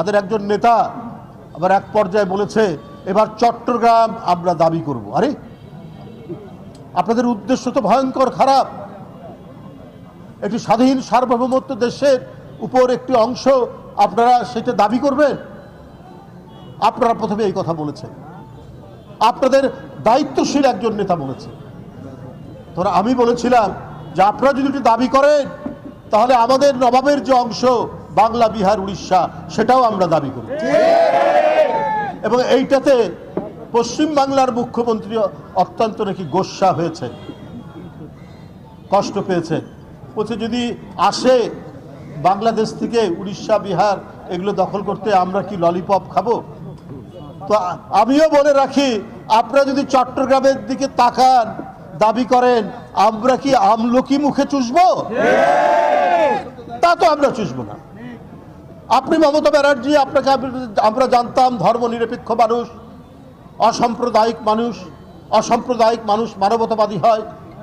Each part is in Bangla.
তাদের একজন নেতা আবার এক পর্যায়ে বলেছে, এবার চট্টগ্রাম আমরা দাবি করব। আরে, আপনাদের উদ্দেশ্য তো ভয়ঙ্কর, খারাপ। একটি স্বাধীন সার্বভৌমত্ব দেশের উপর একটি অংশ। আপনারা সেটা দাবি করবেন? আপনারা প্রথমে এই কথা বলেছেন। আপনাদের দায়িত্বশীল একজন নেতা বলেছে তোরা আমি বলেছিলাম যে, আপনারা যদি দাবি করেন, তাহলে আমাদের নবাবের যে অংশ বাংলা, বিহার, উড়িষ্যা, সেটাও আমরা দাবি করি। এবং এইটাতে পশ্চিম বাংলার মুখ্যমন্ত্রী অত্যন্ত নাকি গোস্বা হয়েছে, কষ্ট পেয়েছে। বলছে, যদি আসে বাংলাদেশ থেকে উড়িষ্যা, বিহার, এগুলো দখল করতে আমরা কি ললিপপ খাব? তো আমিও বলে রাখি, আপনারা যদি চট্টগ্রামের দিকে তাকান, দাবি করেন, আমরা কি আমলকি মুখে চুষবো? তা তো আমরা চুষবো না। আপনি মমতা ব্যানার্জি, আপনাকে আমরা জানতাম ধর্মনিরপেক্ষ মানুষ, অসাম্প্রদায়িক মানুষ অসাম্প্রদায়িক মানুষ মানবতাবাদী হয়,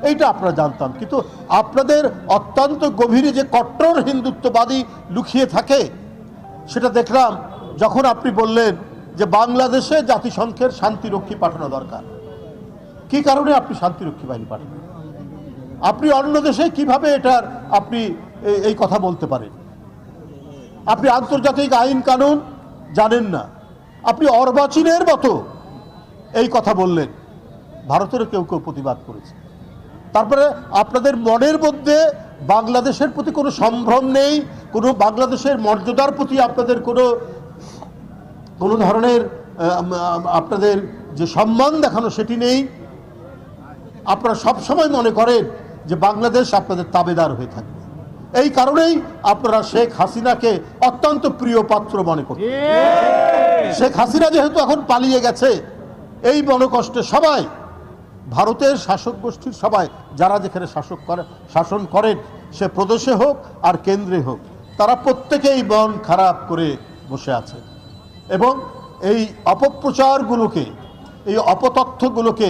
এইটা আপনারা জানতাম। কিন্তু আপনাদের অত্যন্ত গভীরে যে কট্টর হিন্দুত্ববাদী লুকিয়ে থাকে, সেটা দেখলাম যখন আপনি বললেন যে বাংলাদেশে জাতিসংঘের শান্তিরক্ষী পাঠানো দরকার। কি কারণে আপনি শান্তিরক্ষী বাহিনী পাঠাবেন? আপনি অন্য দেশে কীভাবে এটার, আপনি এই কথা বলতে পারেন? আপনি আন্তর্জাতিক আইন কানুন জানেন না। আপনি অর্বাচীনের মতো এই কথা বললেন। ভারতেরও কেউ কেউ প্রতিবাদ করেছে। তারপরে আপনাদের মনের মধ্যে বাংলাদেশের প্রতি কোনো সম্ভ্রম নেই, কোনো বাংলাদেশের মর্যাদার প্রতি আপনাদের কোনো কোনো ধরনের আপনাদের যে সম্মান দেখানো সেটি নেই। আপনারা সবসময় মনে করেন যে বাংলাদেশ আপনাদের তাবেদার হয়ে থাকবে। এই কারণেই আপনারা শেখ হাসিনাকে অত্যন্ত প্রিয় পাত্র মনে করেন। শেখ হাসিনা যেহেতু এখন পালিয়ে গেছে এই মনোকষ্টে সবাই ভারতের শাসক গোষ্ঠীর সবাই যারা যেখানে শাসক করে শাসন করেন সে প্রদেশে হোক আর কেন্দ্রে হোক তারা প্রত্যেকেই মন খারাপ করে বসে আছে। এবং এই অপপ্রচারগুলোকে এই অপতথ্যগুলোকে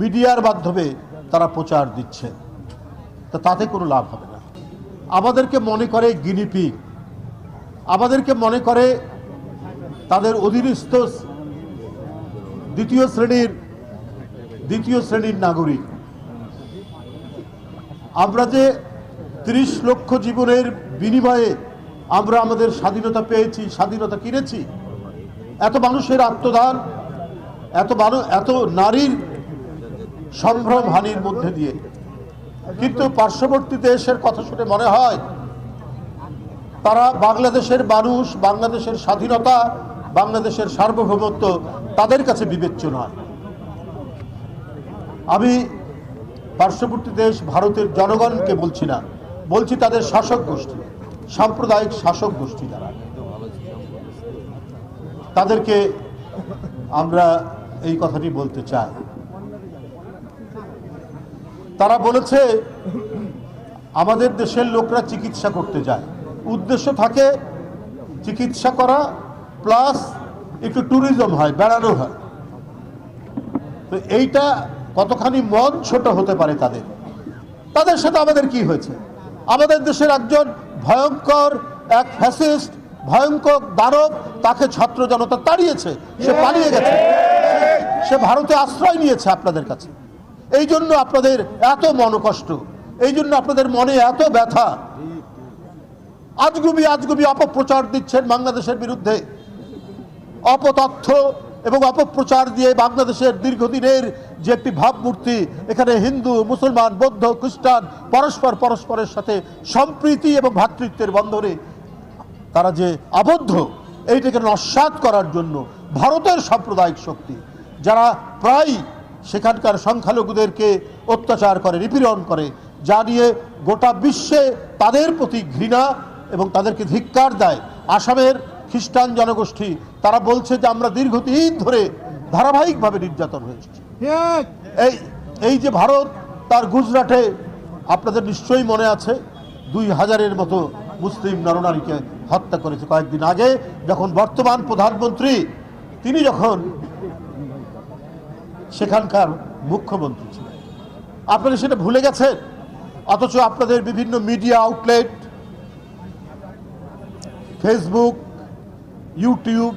মিডিয়ার মাধ্যমে তারা প্রচার দিচ্ছে। তা তাতে কোনো লাভ হবে আমাদেরকে মনে করে গিনিপিগ আমাদেরকে মনে করে তাদের অধীনস্থ দ্বিতীয় শ্রেণির দ্বিতীয় শ্রেণির নাগরিক। আমরা যে ত্রিশ লক্ষ জীবনের বিনিময়ে আমরা আমাদের স্বাধীনতা পেয়েছি, স্বাধীনতা কিনেছি, এত মানুষের আত্মদান, এত মানুষ এত নারীর সম্ভ্রম হানির মধ্যে দিয়ে। কিন্তু পার্শ্ববর্তী দেশের কথা শুনে মনে হয়, তারা বাংলাদেশের মানুষ, বাংলাদেশের স্বাধীনতা, বাংলাদেশের সার্বভৌমত্ব তাদের কাছে বিবেচ্য নয়। আমি পার্শ্ববর্তী দেশ ভারতের জনগণকে বলছি না, বলছি তাদের শাসক গোষ্ঠী, সাম্প্রদায়িক শাসক গোষ্ঠী যারা। তাদেরকে আমরা এই কথাটি বলতে চাই। তারা বলেছে, আমাদের দেশের লোকরা চিকিৎসা করতে যায়। উদ্দেশ্য থাকে চিকিৎসা করা, প্লাস একটু ট্যুরিজম হয়, বেড়ানো হয়। তো এইটা কতখানি মন ছোট হতে পারে তাদের? তাদের সাথে আমাদের কি হয়েছে? আমাদের দেশের একজন ভয়ঙ্কর এক ফ্যাসিস্ট, ভয়ঙ্কর দানব তাকে ছাত্র জনতা তাড়িয়েছে। সে পালিয়ে গেছে। সে ভারতে আশ্রয় নিয়েছে আপনাদের কাছে। এই জন্য আপনাদের এত মনকষ্ট এই জন্য আপনাদের মনে এত ব্যথা। আজগুবি আজগুবি অপপ্রচার দিচ্ছেন বাংলাদেশের বিরুদ্ধে। অপতথ্য এবং অপপ্রচার দিয়ে বাংলাদেশের দীর্ঘদিনের যে একটি ভাবমূর্তি, এখানে হিন্দু, মুসলমান, বৌদ্ধ, খ্রিস্টান, পরস্পর পরস্পরের সাথে সম্প্রীতি এবং ভ্রাতৃত্বের বন্ধনে তারা যে আবদ্ধ, এইটাকে নস্বাত করার জন্য ভারতের সাম্প্রদায়িক শক্তি, যারা প্রায় সেখানকার সংখ্যালঘুদেরকে অত্যাচার করে নিপীড়ন করে যা নিয়ে গোটা বিশ্বে তাদের প্রতি ঘৃণা এবং তাদেরকে ধিক্কার দেয়। আসামের খ্রিস্টান জনগোষ্ঠী তারা বলছে যে আমরা দীর্ঘদিন ধরে ধারাবাহিকভাবে নির্যাতন হয়েছে এই এই যে ভারত তার গুজরাটে আপনাদের নিশ্চয়ই মনে আছে দুই হাজারের মতো মুসলিম নরনারীকে হত্যা করেছে কয়েকদিন আগে যখন বর্তমান প্রধানমন্ত্রী তিনি যখন সেখানকার মুখ্যমন্ত্রী ছিলেন। আপনারা সেটা ভুলে গেছেন? অথচ আপনাদের বিভিন্ন মিডিয়া আউটলেট, ফেসবুক, ইউটিউব,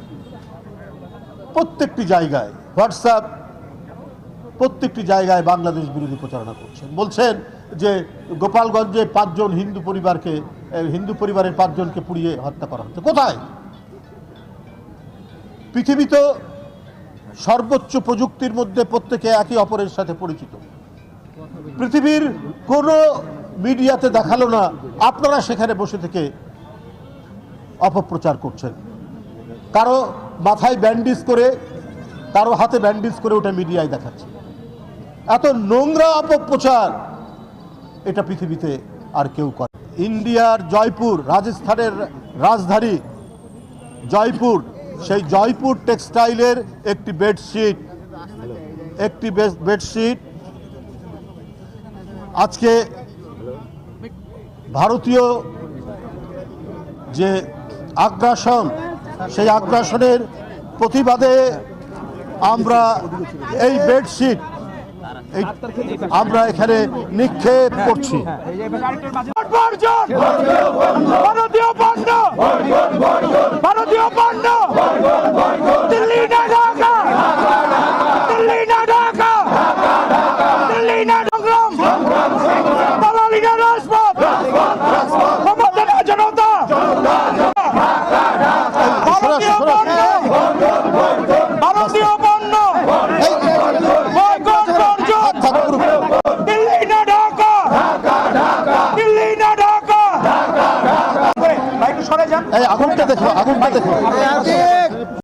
প্রত্যেকটি জায়গায়, হোয়াটসঅ্যাপ, প্রত্যেকটি জায়গায় বাংলাদেশ বিরোধী প্রচারণা করছেন। বলছেন যে গোপালগঞ্জে পাঁচজন হিন্দু পরিবারকে হিন্দু পরিবারের পাঁচজনকে পুড়িয়ে হত্যা করা হচ্ছে। কোথায়? পৃথিবী তো সর্বোচ্চ প্রযুক্তির মধ্যে প্রত্যেকে একে অপরের সাথে পরিচিত। পৃথিবীর কোনো মিডিয়াতে দেখাল না, আপনারা সেখানে বসে থেকে অপপ্রচার করছেন। কারও মাথায় ব্যান্ডেজ করে, কারও হাতে ব্যান্ডেজ করে ওটা মিডিয়ায় দেখাচ্ছে। এত নোংরা অপপ্রচার, এটা পৃথিবীতে আর কেউ করে ইন্ডিয়ার জয়পুর, রাজস্থানের রাজধানী জয়পুর সেই জয়পুর টেক্সটাইলের একটি বেডশিট। একটি বেডশিট। আজকে ভারতীয় যে আগ্রাসন, সেই আগ্রাসনের প্রতিবাদে আমরা এই বেডশিট আমরা এখানে নিক্ষেপ করছি। বর্জন